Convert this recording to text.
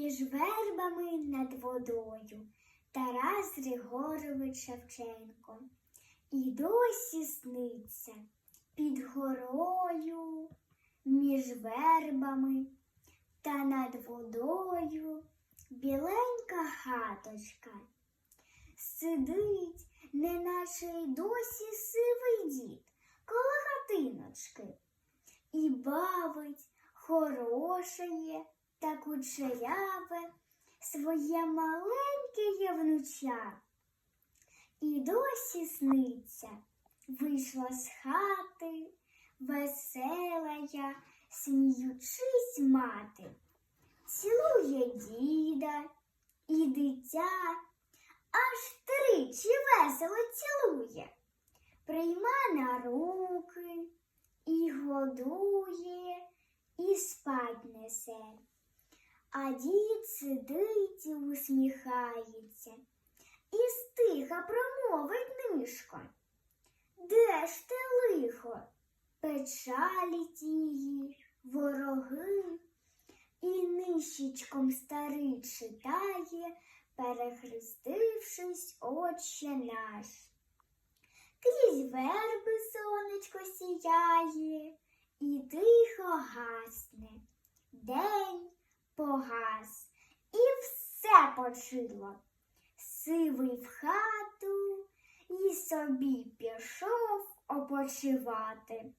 між вербами над водою Тарас Григорович Шевченко. І досі сниться під горою, між вербами та над водою біленька хаточка. Сидить, неначе й досі сивий дід коло хатиночки і бавить хорошеє та кучеряве своє маленьке євнуча. І досі сниться, вийшла з хати, весела я, сміючись мати, цілує діда і дитя, аж тричі весело цілує, прийма на руки і годує, і спать несе. А дід сидить і усміхається, і стиха промовить нишко. Де ж те лихо? Печалі тії, вороги, і нищечком старий читає, перехрестившись, отче наш. Крізь верби сонечко сіяє, і тихо гасне. День погас, і все почило. Сивий в хату і собі пішов опочивати.